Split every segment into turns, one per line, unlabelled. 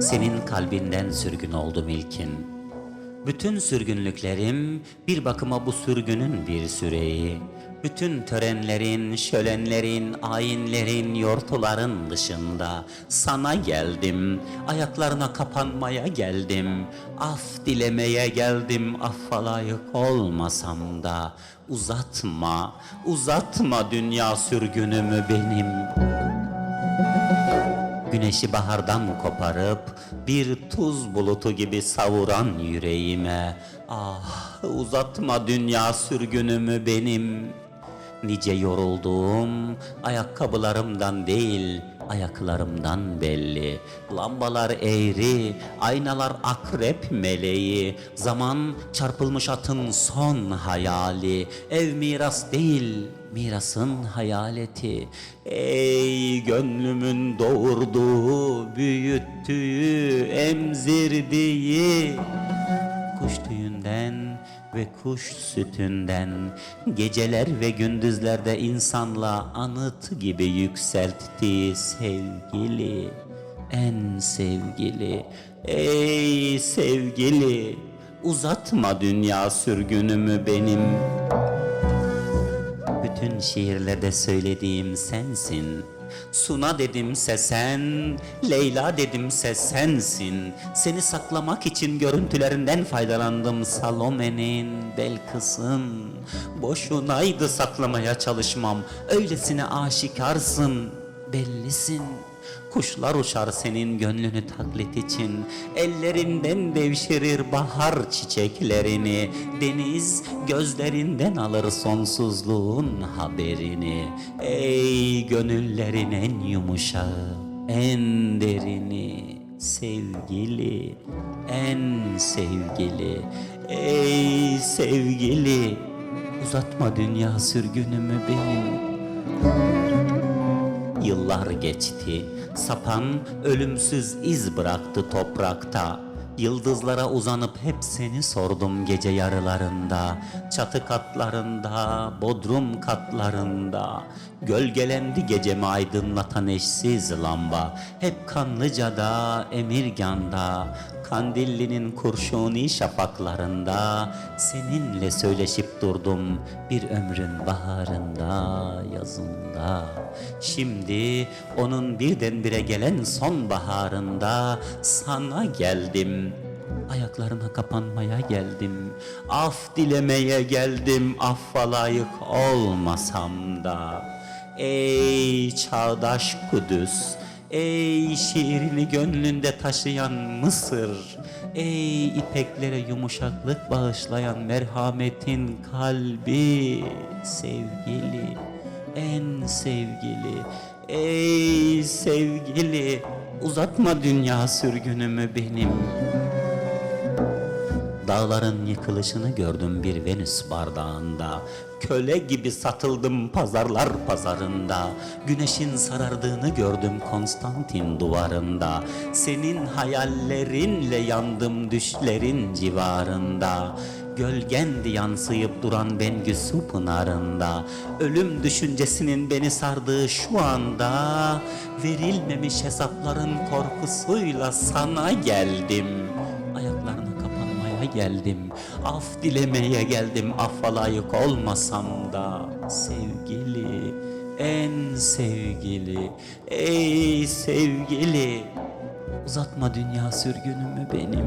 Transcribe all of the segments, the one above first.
Senin kalbinden sürgün oldum ilkin. Bütün sürgünlüklerim bir bakıma bu sürgünün bir süreyi. Bütün törenlerin, şölenlerin, ayinlerin, yortuların dışında sana geldim. Ayaklarına kapanmaya geldim. Af dilemeye geldim. Affa layık olmasam da uzatma, uzatma dünya sürgünümü benim. Güneşi bahardan koparıp bir tuz bulutu gibi savuran yüreğime? Ah uzatma dünya sürgünümü benim. Nice yorulduğum ayakkabılarımdan değil ayaklarımdan belli. Lambalar eğri, aynalar akrep meleği. Zaman çarpılmış atın son hayali. Ev miras değil, mirasın hayaleti. Ey gönlümün doğurduğu, büyüttüğü, emzirdiği Kuş tüyünden ve kuş sütünden Geceler ve gündüzlerde insanla anıt gibi yükselttiği sevgili En sevgili, ey sevgili Uzatma dünya sürgünümü benim bütün şiirlerde söylediğim sensin. Suna dedimse sen, Leyla dedimse sensin. Seni saklamak için görüntülerinden faydalandım Salome'nin, Belkıs'ın. Boşunaydı saklamaya çalışmam, öylesine aşikarsın, bellisin. Kuşlar uçar senin gönlünü taklit için. Ellerinden devşirir bahar çiçeklerini. Deniz gözlerinden alır sonsuzluğun haberini. Ey gönüllerin en yumuşağı, en derini. Sevgili, en sevgili. Ey sevgili Uzatma dünya sürgünümü benim Yıllar geçti, sapan ölümsüz iz bıraktı toprakta. Yıldızlara uzanıp hep seni sordum gece yarılarında. Çatı katlarında, bodrum katlarında. Gölgelendi gecemi aydınlatan eşsiz lamba. Hep Kanlıca'da, Emirgan'da. Kandilli'nin kurşuni şafaklarında. Seninle söyleşip durdum bir ömrün baharında, yazında Şimdi onun birdenbire gelen sonbaharında Sana geldim. Ayaklarına kapanmaya geldim. Af dilemeye geldim Affa layık olmasam da. Ey çağdaş Kudüs Ey şiirini gönlünde taşıyan Mısır Ey ipeklere yumuşaklık bağışlayan merhametin kalbi Sevgili, en sevgili. Ey sevgili Uzatma dünya sürgünümü benim. Dağların yıkılışını gördüm bir Venüs bardağında. Köle gibi satıldım pazarlar pazarında. Güneşin sarardığını gördüm Konstantin duvarında. Senin hayallerinle yandım düşlerin civarında Gölgendi yansıyıp duran Bengüsü pınarında. Ölüm düşüncesinin beni sardığı şu anda Verilmemiş hesapların korkusuyla sana geldim. Ayaklarına kapanmaya geldim Af dilemeye geldim Affa layık olmasam da. Sevgili En sevgili Ey sevgili. Uzatma dünya sürgünümü benim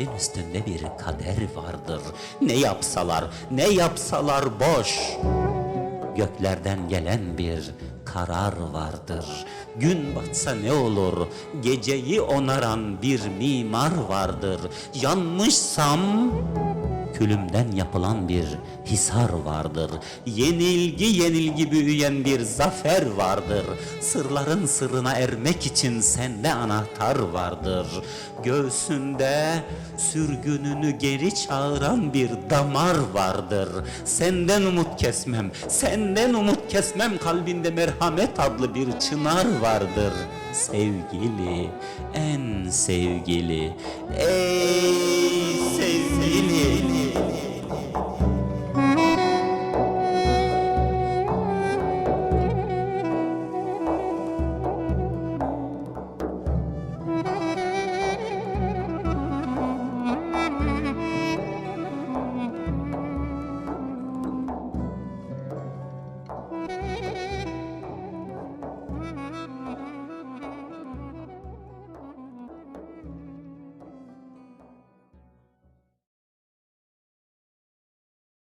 Kaderin üstünde bir kader vardır. Ne yapsalar, ne yapsalar boş. Göklerden gelen bir karar vardır. Gün batsa ne olur, geceyi onaran bir mimar vardır. Yanmışsam külümden yapılan bir hisar vardır. Yenilgi yenilgi büyüyen bir zafer vardır. Sırların sırrına ermek için sende anahtar vardır. Göğsünde sürgününü geri çağıran bir damar vardır. Senden umut kesmem, senden umut kesmem kalbinde merhamet adlı bir çınar vardır. Sevgili, en sevgili, ey.